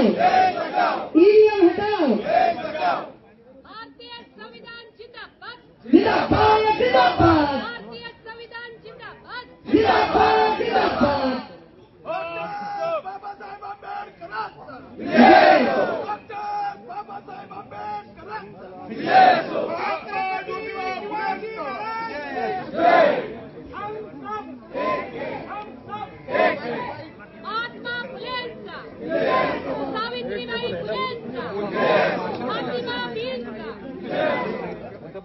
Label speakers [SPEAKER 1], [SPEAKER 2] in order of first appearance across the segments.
[SPEAKER 1] हटाओ ईवीएम हटाओ
[SPEAKER 2] भारतीय संविधान जिंदाबाद
[SPEAKER 1] जिंदाबाद जिंदाबाद
[SPEAKER 2] भारतीय संविधान जिंदाबाद
[SPEAKER 1] जिंदाबाद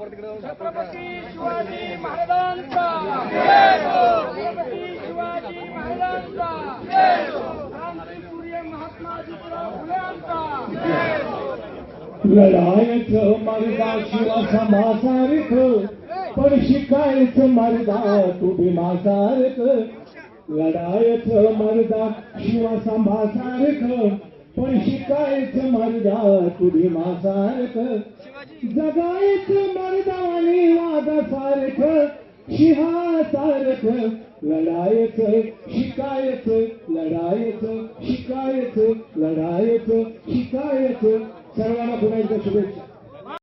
[SPEAKER 3] छत्रपती शिवाजी महाराजांचा. छत्रपती शिवाजी महाराजांचा. क्रांतीसूर्य महात्मा ज्योतिराव फुलेंचा.
[SPEAKER 4] लढायचं मर्दा शिवसमासारख पण शिकायचं मर्दा तू भीमासारख लढायचं मर्दा शिवसमासारख पण शिकायचं मर्दा तुझी मासारख जगायचं मर्दानी वादासारख शिहासारख लढायचं शिकायचं लढायचं शिकायचं लढायचं शिकायचं. सर्वांना पुन्हा एकदा शुभेच्छा.